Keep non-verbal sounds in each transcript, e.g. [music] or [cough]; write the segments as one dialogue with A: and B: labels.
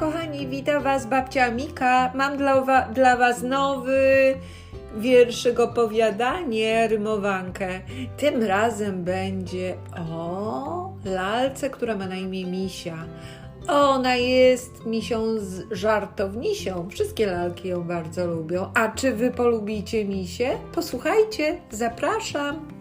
A: kochani, witam Was babcia Mika. Mam dla, dla Was nowy wierszyk opowiadanie, rymowankę. Tym razem będzie o lalce, która ma na imię Misia. Ona jest misią z żartownisią. Wszystkie lalki ją bardzo lubią. A czy Wy polubicie misie? Posłuchajcie, zapraszam.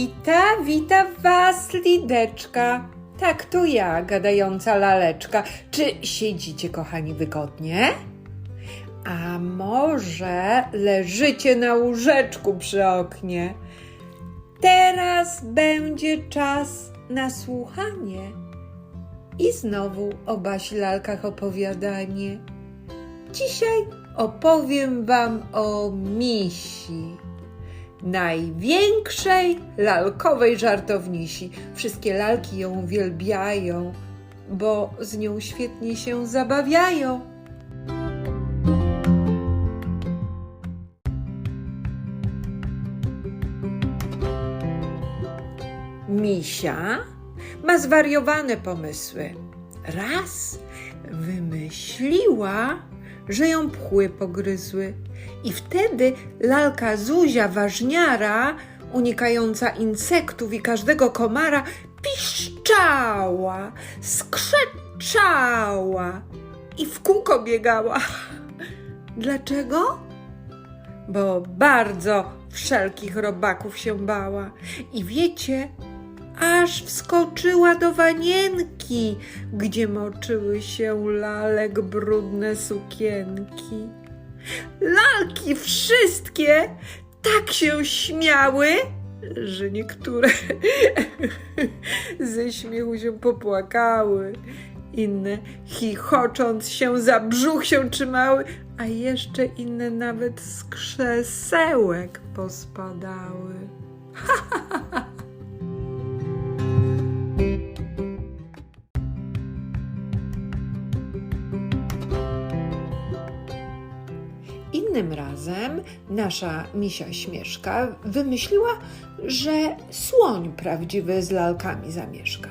A: Wita, wita was lideczka. Tak, to ja, gadająca laleczka. Czy siedzicie, kochani, wygodnie? A może leżycie na łóżeczku przy oknie? Teraz będzie czas na słuchanie. I znowu o Basi lalkach opowiadanie. Dzisiaj opowiem wam o misi największej lalkowej żartownisi. Wszystkie lalki ją uwielbiają, bo z nią świetnie się zabawiają. Misia ma zwariowane pomysły. Raz wymyśliła, że ją pchły pogryzły. I wtedy lalka Zuzia ważniara, unikająca insektów i każdego komara, piszczała, skrzeczała i w kółko biegała. [laughs] Dlaczego? Bo bardzo wszelkich robaków się bała. I wiecie, aż wskoczyła do wanienki, gdzie moczyły się lalek brudne sukienki. Lalki wszystkie tak się śmiały, że niektóre [laughs] ze śmiechu się popłakały, inne chichocząc się za brzuch się trzymały, a jeszcze inne nawet z krzesełek pospadały. [laughs] Innym razem nasza misia Śmieszka wymyśliła, że słoń prawdziwy z lalkami zamieszka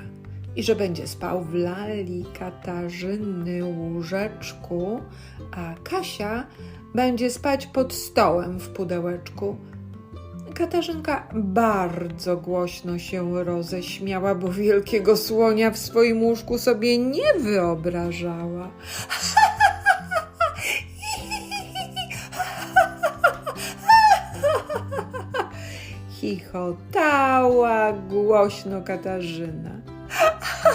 A: i że będzie spał w lali Katarzyny łóżeczku, a Kasia będzie spać pod stołem w pudełeczku. Katarzynka bardzo głośno się roześmiała, bo wielkiego słonia w swoim łóżku sobie nie wyobrażała. Chichotała głośno Katarzyna.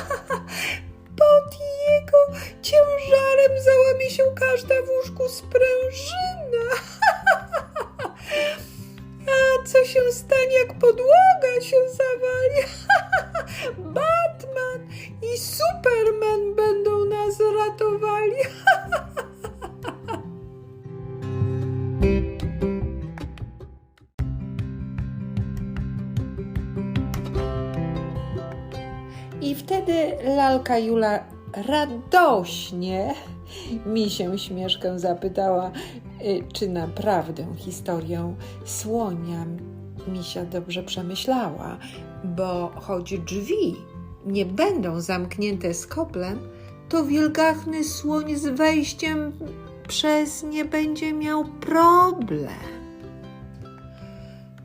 A: [laughs] Pod jego ciężarem załamie się każda w łóżku sprężyna. [laughs] A co się stanie, jak podłoga się zawali? [laughs] Batman i Superman będą nas ratowali. Lalka Jula radośnie mi się śmieszkę zapytała, y, czy naprawdę historię słonia misia dobrze przemyślała, bo choć drzwi nie będą zamknięte skoplem, to wielgachny słoń z wejściem przez nie będzie miał problem.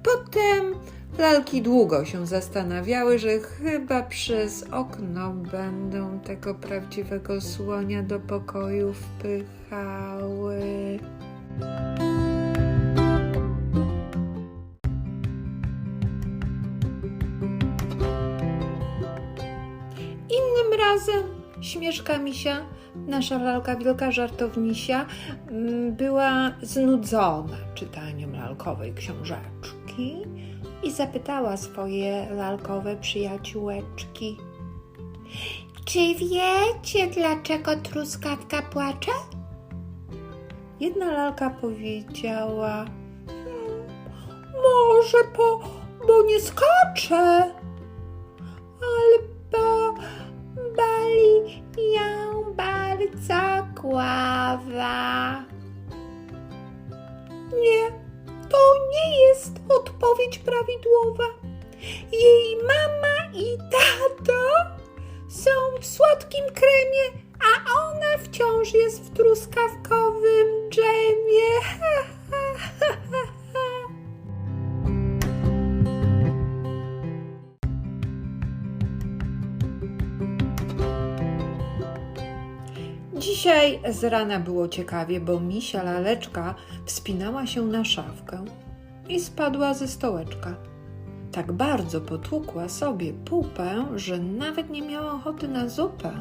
A: Potem lalki długo się zastanawiały, że chyba przez okno będą tego prawdziwego słonia do pokoju wpychały. Innym razem śmieszka misia, nasza lalka wielka żartownisia, mm, była znudzona czytaniem lalkowej książeczki i zapytała swoje lalkowe przyjaciółeczki. Czy wiecie, dlaczego truskawka płacze? Jedna lalka powiedziała: "Hmm, Może po, bo nie skacze, odpowiedź prawidłowa. Jej mama i tato są w słodkim kremie, a ona wciąż jest w truskawkowym dżemie. [laughs] Dzisiaj z rana było ciekawie, bo misia laleczka wspinała się na szafkę i spadła ze stołeczka. Tak bardzo potłukła sobie pupę, że nawet nie miała ochoty na zupę.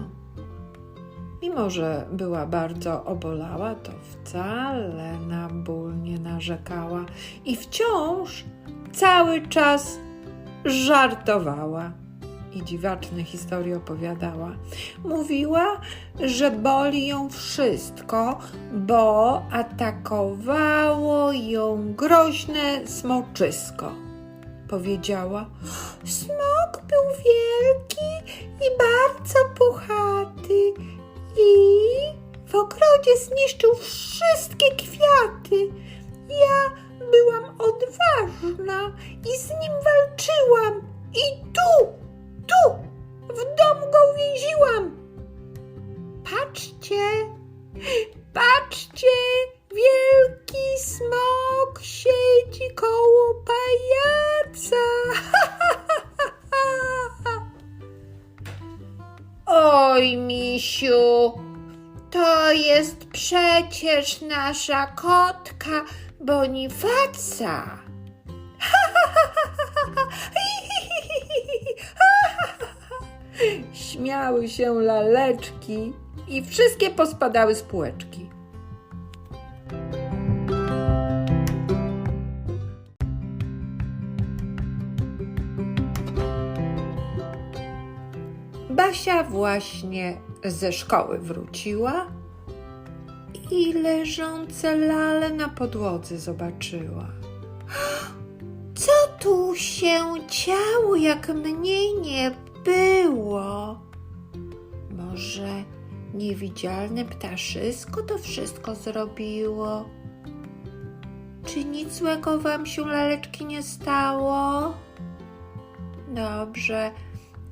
A: Mimo, że była bardzo obolała, to wcale na ból nie narzekała i wciąż cały czas żartowała i dziwaczne historie opowiadała. Mówiła, że boli ją wszystko, bo atakowało ją groźne smoczysko. Powiedziała: Smok był wielki i bardzo puchaty i w ogrodzie zniszczył wszystkie kwiaty. Ja byłam odważna i z nim walczyłam i tu, Oj, misiu, to jest przecież nasza kotka Bonifaca. [laughs] Śmiały się laleczki i wszystkie pospadały z półeczki. Basia właśnie ze szkoły wróciła i leżące lale na podłodze zobaczyła. [gasps] Co tu się działo, jak mnie nie było? Może niewidzialne ptaszysko to wszystko zrobiło? Czy nic złego wam się laleczki nie stało? Dobrze,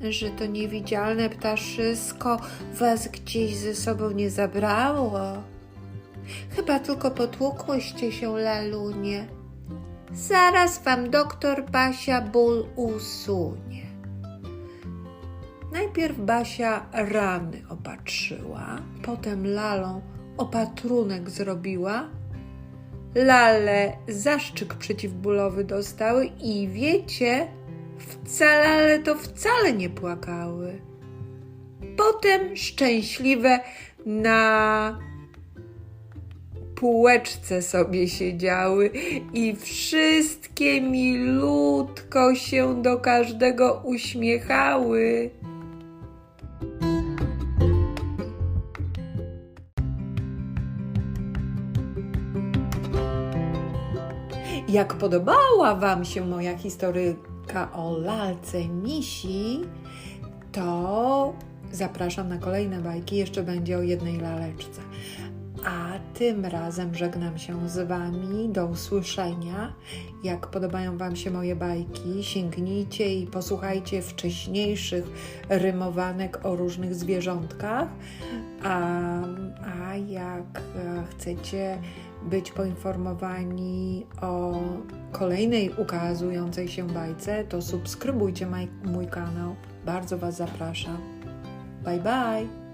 A: że to niewidzialne ptaszysko was gdzieś ze sobą nie zabrało. Chyba tylko potłukłyście się, lalunie. Zaraz wam doktor Basia ból usunie. Najpierw Basia rany opatrzyła, potem lalą opatrunek zrobiła. Lale zaszczyk przeciwbólowy dostały i wiecie, wcale, ale to wcale nie płakały. Potem szczęśliwe na półeczce sobie siedziały i wszystkie milutko się do każdego uśmiechały. Jak podobała Wam się moja historyjka o lalce misi, to zapraszam na kolejne bajki. Jeszcze będzie o jednej laleczce. A tym razem żegnam się z Wami. Do usłyszenia. Jak podobają Wam się moje bajki, sięgnijcie i posłuchajcie wcześniejszych rymowanek o różnych zwierzątkach. A, a jak e, chcecie być poinformowani o kolejnej ukazującej się bajce, to subskrybujcie mój kanał. Bardzo Was zapraszam. Bye bye!